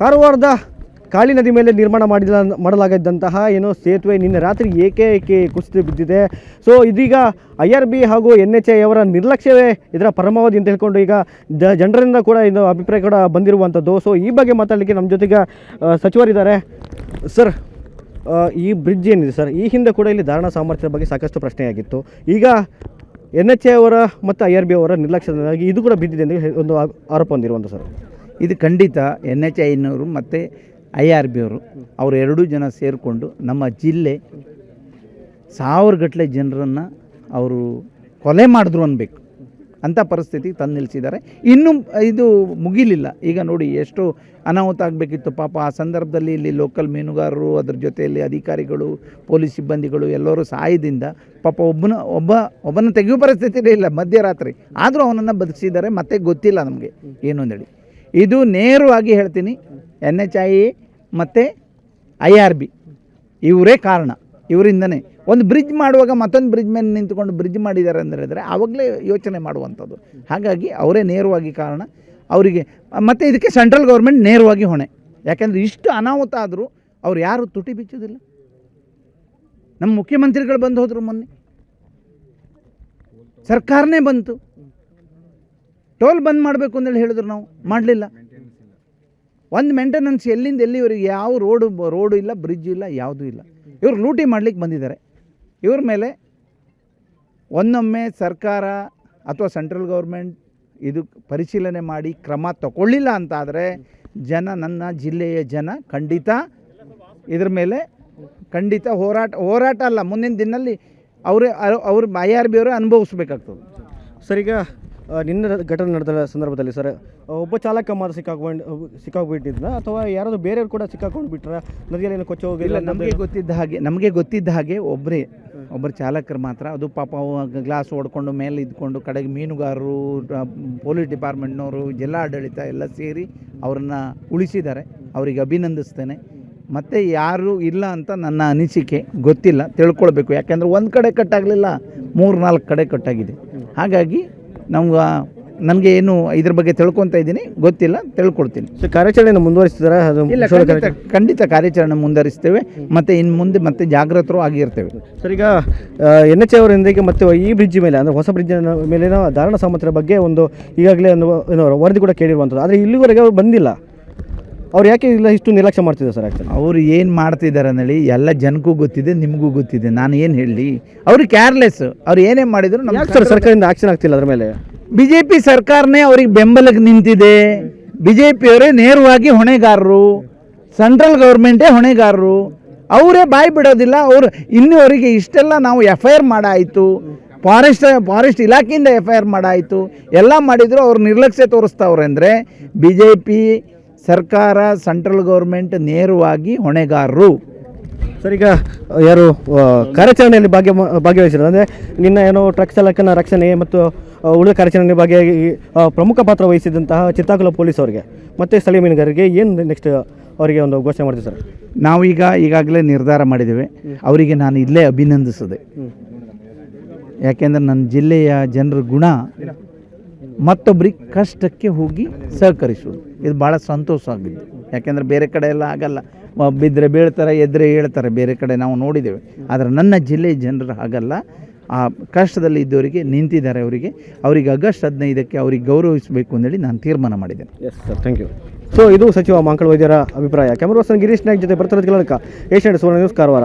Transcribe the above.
ಕಾರವಾರದ ಕಾಳಿ ನದಿ ಮೇಲೆ ನಿರ್ಮಾಣ ಮಾಡಿದ ಮಾಡಲಾಗಿದ್ದಂತಹ ಏನು ಸೇತುವೆ ನಿನ್ನೆ ರಾತ್ರಿ ಏಕೆ ಏಕೆ ಕುಸಿದು ಬಿದ್ದಿದೆ. ಸೊ ಇದೀಗ ಐ ಆರ್ ಬಿ ಹಾಗೂ ಎನ್ ಎಚ್ ಐ ಅವರ ನಿರ್ಲಕ್ಷ್ಯವೇ ಇದರ ಪರಮಾವಧಿ ಅಂತ ಹೇಳ್ಕೊಂಡು ಈಗ ಜನರಿಂದ ಕೂಡ ಇದು ಅಭಿಪ್ರಾಯ ಕೂಡ ಬಂದಿರುವಂಥದ್ದು. ಸೊ ಈ ಬಗ್ಗೆ ಮಾತಾಡಲಿಕ್ಕೆ ನಮ್ಮ ಜೊತೆಗೆ ಸಚಿವರಿದ್ದಾರೆ. ಸರ್ ಈ ಬ್ರಿಡ್ಜ್ ಏನಿದೆ ಸರ್ ಈ ಹಿಂದೆ ಕೂಡ ಇಲ್ಲಿ ಧಾರಣಾ ಸಾಮರ್ಥ್ಯದ ಬಗ್ಗೆ ಸಾಕಷ್ಟು ಪ್ರಶ್ನೆಯಾಗಿತ್ತು ಈಗ ಎನ್ ಎಚ್ ಎ ಅವರ ಮತ್ತು ಐ ಆರ್ ಬಿ ಅವರ ನಿರ್ಲಕ್ಷ್ಯದಿಂದಾಗಿ ಇದು ಕೂಡ ಬಿದ್ದಿದೆ ಅಂತ ಒಂದು ಆರೋಪ ಹೊಂದಿರುವಂಥ ಸರ್ ಇದು ಖಂಡಿತ ಎನ್ ಎಚ್ ಐನವರು ಮತ್ತು ಐ ಆರ್ ಬಿ ಅವರು ಅವರು ಎರಡೂ ಜನ ಸೇರಿಕೊಂಡು ನಮ್ಮ ಜಿಲ್ಲೆ ಸಾವಿರ ಗಟ್ಟಲೆ ಜನರನ್ನು ಅವರು ಕೊಲೆ ಮಾಡಿದ್ರು ಅನ್ಬೇಕು. ಅಂಥ ಪರಿಸ್ಥಿತಿಗೆ ತಂದು ನಿಲ್ಲಿಸಿದ್ದಾರೆ. ಇನ್ನೂ ಇದು ಮುಗಿಲಿಲ್ಲ. ಈಗ ನೋಡಿ ಎಷ್ಟು ಅನಾಹುತ ಆಗಬೇಕಿತ್ತು. ಪಾಪ ಆ ಸಂದರ್ಭದಲ್ಲಿ ಇಲ್ಲಿ ಲೋಕಲ್ ಮೀನುಗಾರರು, ಅದ್ರ ಜೊತೆಯಲ್ಲಿ ಅಧಿಕಾರಿಗಳು, ಪೊಲೀಸ್ ಸಿಬ್ಬಂದಿಗಳು ಎಲ್ಲರೂ ಸಹಾಯದಿಂದ ಪಾಪ ಒಬ್ಬನ, ಒಬ್ಬ, ಒಬ್ಬನ ತೆಗೆಯುವ ಪರಿಸ್ಥಿತಿ ಇಲ್ಲ ಮಧ್ಯರಾತ್ರಿ. ಆದರೂ ಅವನನ್ನು ಬದುಕಿಸಿದ್ದಾರೆ. ಮತ್ತೆ ಗೊತ್ತಿಲ್ಲ ನಮಗೆ. ಏನು ಅಂದೇಳಿ ಇದು ನೇರವಾಗಿ ಹೇಳ್ತೀನಿ ಎನ್ ಎಚ್ ಐ ಮತ್ತು ಐ ಆರ್ ಬಿ. ಇವರೇ ಕಾರಣ, ಇವರಿಂದನೇ. ಒಂದು ಬ್ರಿಡ್ಜ್ ಮಾಡುವಾಗ ಮತ್ತೊಂದು ಬ್ರಿಡ್ಜ್ ಮೇಲೆ ನಿಂತ್ಕೊಂಡು ಬ್ರಿಡ್ಜ್ ಮಾಡಿದ್ದಾರೆ ಅಂತ ಹೇಳಿದ್ರೆ ಆವಾಗಲೇ ಯೋಚನೆ ಮಾಡುವಂಥದ್ದು. ಹಾಗಾಗಿ ಅವರೇ ನೇರವಾಗಿ ಕಾರಣ. ಅವರಿಗೆ, ಮತ್ತು ಇದಕ್ಕೆ ಸೆಂಟ್ರಲ್ ಗೌರ್ಮೆಂಟ್ ನೇರವಾಗಿ ಹೊಣೆ. ಯಾಕೆಂದರೆ ಇಷ್ಟು ಅನಾಹುತ ಆದರೂ ಅವ್ರು ಯಾರು ತುಟಿ ಬಿಚ್ಚೋದಿಲ್ಲ. ನಮ್ಮ ಮುಖ್ಯಮಂತ್ರಿಗಳು ಬಂದು ಹೋದರು ಮೊನ್ನೆ. ಸರ್ಕಾರನೇ ಬಂತು. ಟೋಲ್ ಬಂದ್ ಮಾಡಬೇಕು ಅಂತೇಳಿ ಹೇಳಿದ್ರು ನಾವು. ಮಾಡಲಿಲ್ಲ. ಒಂದು ಮೇಂಟೆನೆನ್ಸ್ ಎಲ್ಲಿಂದ ಎಲ್ಲಿವರೆಗೆ ಯಾವ ರೋಡು ರೋಡು ಇಲ್ಲ ಬ್ರಿಡ್ಜ್ ಇಲ್ಲ ಯಾವುದೂ ಇಲ್ಲ. ಇವರು ಲೂಟಿ ಮಾಡಲಿಕ್ಕೆ ಬಂದಿದ್ದಾರೆ. ಇವ್ರ ಮೇಲೆ ಒಂದೊಮ್ಮೆ ಸರ್ಕಾರ ಅಥವಾ ಸೆಂಟ್ರಲ್ ಗೌರ್ಮೆಂಟ್ ಇದು ಪರಿಶೀಲನೆ ಮಾಡಿ ಕ್ರಮ ತಗೊಳ್ಳಿಲ್ಲ ಅಂತಾದರೆ ಜನ ನನ್ನ ಜಿಲ್ಲೆಯ ಜನ ಖಂಡಿತ ಇದ್ರ ಮೇಲೆ ಖಂಡಿತ ಹೋರಾಟ ಹೋರಾಟ ಅಲ್ಲ. ಮುಂದಿನ ದಿನದಲ್ಲಿ ಅವರೇ ಅವ್ರ ಐ ಆರ್ ಬಿ ಅವರೇ ಅನುಭವಿಸ್ಬೇಕಾಗ್ತದೆ. ಸರ್ ಈಗ ಆ, ನಿನ್ನೆ ಘಟನೆ ನಡೆದ ಸಂದರ್ಭದಲ್ಲಿ ಸರ್ ಒಬ್ಬ ಚಾಲಕ ಮಾತ್ರ ಸಿಕ್ಕಾಕೊಂಡು ಸಿಕ್ಕಾಕ್ಬಿಟ್ಟಿದ್ನ ಅಥವಾ ಯಾರಾದರೂ ಬೇರೆಯವ್ರು ಕೂಡ ಸಿಕ್ಕಾಕೊಂಡು ಬಿಟ್ರ ನದಿಯಲ್ಲಿ ಏನು ಕೊಚ್ಚ ಹೋಗಿಲ್ಲ ನಮಗೆ ಗೊತ್ತಿದ್ದ ಹಾಗೆ ನಮಗೆ ಗೊತ್ತಿದ್ದ ಹಾಗೆ ಒಬ್ಬರೇ ಒಬ್ಬರು ಚಾಲಕರು ಮಾತ್ರ. ಅದು ಪಾಪ ಗ್ಲಾಸ್ ಓಡ್ಕೊಂಡು ಮೇಲೆ ಇದ್ಕೊಂಡು ಕಡೆಗೆ ಮೀನುಗಾರರು ಪೊಲೀಸ್ ಡಿಪಾರ್ಟ್ಮೆಂಟ್ನವರು ಜಿಲ್ಲಾಡಳಿತ ಎಲ್ಲ ಸೇರಿ ಅವ್ರನ್ನ ಉಳಿಸಿದ್ದಾರೆ. ಅವರಿಗೆ ಅಭಿನಂದಿಸ್ತೇನೆ. ಮತ್ತು ಯಾರು ಇಲ್ಲ ಅಂತ ನನ್ನ ಅನಿಸಿಕೆ ಗೊತ್ತಿಲ್ಲ ತಿಳ್ಕೊಳ್ಬೇಕು. ಯಾಕೆಂದರೆ ಒಂದು ಕಡೆ ಕಟ್ಟಾಗಲಿಲ್ಲ ಮೂರು ನಾಲ್ಕು ಕಡೆ ಕಟ್ಟಾಗಿದೆ. ಹಾಗಾಗಿ ನಮ್ಗೆ ನನಗೆ ಏನು ಇದ್ರ ಬಗ್ಗೆ ತಿಳ್ಕೊತಾ ಇದ್ದೀನಿ. ಗೊತ್ತಿಲ್ಲ ತಿಳ್ಕೊಡ್ತೀನಿ. ಸರ್ ಕಾರ್ಯಾಚರಣೆಯನ್ನು ಅದು ಇಲ್ಲ ಖಂಡಿತ ಕಾರ್ಯ- ಖಂಡಿತ ಕಾರ್ಯಾಚರಣೆ ಮುಂದುವರಿಸ್ತೇವೆ. ಮತ್ತು ಇನ್ನು ಮುಂದೆ ಮತ್ತೆ ಜಾಗೃತರು ಆಗಿರ್ತೇವೆ. ಸರ್ ಈಗ ಎನ್ ಎಚ್ ಅವರಿಂದ ಈಗ ಮತ್ತೆ ಈ ಬ್ರಿಡ್ಜ್ ಮೇಲೆ ಅಂದರೆ ಹೊಸ ಬ್ರಿಡ್ಜ್ ಮೇಲಿನ ಧಾರಣ ಸಾಮರ್ಥ್ಯದ ಬಗ್ಗೆ ಒಂದು ಈಗಾಗಲೇ ಒಂದು ಏನು ವರದಿ ಕೂಡ ಕೇಳಿರುವಂಥದ್ದು. ಆದರೆ ಇಲ್ಲಿವರೆಗೆ ಅವರು ಬಂದಿಲ್ಲ. ಅವ್ರು ಯಾಕೆ ಇಲ್ಲ ಇಷ್ಟು ನಿರ್ಲಕ್ಷ್ಯ ಮಾಡ್ತಿದ್ದಾರೆ ಸರ್ ಆ್ಯಕ್ಚುಲಿ ಅವರು ಏನು ಮಾಡ್ತಿದ್ದಾರೆ ಅಂದೇಳಿ ಎಲ್ಲ ಜನಕ್ಕೂ ಗೊತ್ತಿದೆ ನಿಮಗೂ ಗೊತ್ತಿದೆ. ನಾನು ಏನು ಹೇಳಲಿ? ಅವ್ರಿಗೆ ಕೇರ್ಲೆಸ್ ಅವ್ರು ಏನೇ ಮಾಡಿದ್ರು ನಮ್ಮ ಯಾಕೆ ಸರ್ ಸರ್ಕಾರದಿಂದ ಆಕ್ಷನ್ ಆಗ್ತಿಲ್ಲ ಅದ್ರ ಮೇಲೆ? ಬಿ ಜೆ ಪಿ ಸರ್ಕಾರನೇ ಅವ್ರಿಗೆ ಬೆಂಬಲಕ್ಕೆ ನಿಂತಿದೆ. ಬಿ ಜೆ ಪಿಯವರೇ ನೇರವಾಗಿ ಹೊಣೆಗಾರರು. ಸೆಂಟ್ರಲ್ ಗೌರ್ಮೆಂಟೇ ಹೊಣೆಗಾರರು. ಅವರೇ ಬಾಯಿ ಬಿಡೋದಿಲ್ಲ. ಅವರು ಇನ್ನೂವರೆಗೆ ಇಷ್ಟೆಲ್ಲ ನಾವು ಎಫ್ ಐ ಆರ್ ಮಾಡಾಯಿತು. ಫಾರೆಸ್ಟ್ ಫಾರೆಸ್ಟ್ ಇಲಾಖೆಯಿಂದ ಎಫ್ ಐ ಆರ್ ಮಾಡಾಯಿತು. ಎಲ್ಲ ಮಾಡಿದ್ರು ಅವ್ರು ನಿರ್ಲಕ್ಷ್ಯ ತೋರಿಸ್ತಾವ್ರೆ ಅಂದರೆ ಬಿ ಜೆ ಪಿ ಸರ್ಕಾರ ಸೆಂಟ್ರಲ್ ಗೌರ್ಮೆಂಟ್ ನೇರವಾಗಿ ಹೊಣೆಗಾರರು. ಸರ್ ಈಗ ಯಾರು ಕಾರ್ಯಾಚರಣೆಯಲ್ಲಿ ಭಾಗ್ಯ ಭಾಗವಹಿಸಿರೋದು ಅಂದರೆ ನಿನ್ನ ಏನು ಟ್ರಕ್ ಚಾಲಕನ ರಕ್ಷಣೆ ಮತ್ತು ಉಳಿದ ಕಾರ್ಯಾಚರಣೆ ಭಾಗಿಯಾಗಿ ಪ್ರಮುಖ ಪಾತ್ರ ವಹಿಸಿದಂತಹ ಚಿತ್ತಾಕುಲ ಪೊಲೀಸ್ ಅವರಿಗೆ. ಮತ್ತು ಸ್ಥಳೀಯ ಮೀನುಗಾರರಿಗೆ ಏನು ನೆಕ್ಸ್ಟ್ ಅವರಿಗೆ ಒಂದು ಘೋಷಣೆ ಮಾಡ್ತೀವಿ ಸರ್? ನಾವೀಗ ಈಗಾಗಲೇ ನಿರ್ಧಾರ ಮಾಡಿದ್ದೇವೆ. ಅವರಿಗೆ ನಾನು ಇಲ್ಲೇ ಅಭಿನಂದಿಸಿದೆ. ಯಾಕೆಂದರೆ ನನ್ನ ಜಿಲ್ಲೆಯ ಜನರ ಗುಣ ಮತ್ತೊಬ್ಬರಿಗೆ ಕಷ್ಟಕ್ಕೆ ಹೋಗಿ ಸಹಕರಿಸುವುದು. ಇದು ಭಾಳ ಸಂತೋಷ ಆಗಿದೆ. ಯಾಕೆಂದರೆ ಬೇರೆ ಕಡೆ ಎಲ್ಲ ಆಗಲ್ಲ ಬಿದ್ದರೆ ಬೀಳ್ತಾರೆ, ಎದ್ರೆ ಹೇಳ್ತಾರೆ, ಬೇರೆ ಕಡೆ ನಾವು ನೋಡಿದ್ದೇವೆ. ಆದರೆ ನನ್ನ ಜಿಲ್ಲೆಯ ಜನರು ಹಾಗಲ್ಲ. ಆ ಕಷ್ಟದಲ್ಲಿ ಇದ್ದವರಿಗೆ, ನಿಂತಿದ್ದಾರೆ ಅವರಿಗೆ ಅವರಿಗೆ ಆಗಸ್ಟ್ ಹದಿನೈದಕ್ಕೆ ಅವರಿಗೆ ಗೌರವಿಸಬೇಕು ಅಂತೇಳಿ ನಾನು ತೀರ್ಮಾನ ಮಾಡಿದ್ದೇನೆ. Yes sir thank you so ಇದು ಸಚಿವ ಮಂಕಳ ವೈದ್ಯರ ಅಭಿಪ್ರಾಯ. ಕ್ಯಾಮರಾ ಪರ್ಸನ್ ಗಿರೀಶ್ ನಾಯ್ಕ ಜೊತೆ ಬರ್ತಾರೆ ಕೆಲಕ ಏಷ್ಯಾಡ್ ಸುವರ್ಣ ನ್ಯೂಸ್, ಕಾರವಾರ.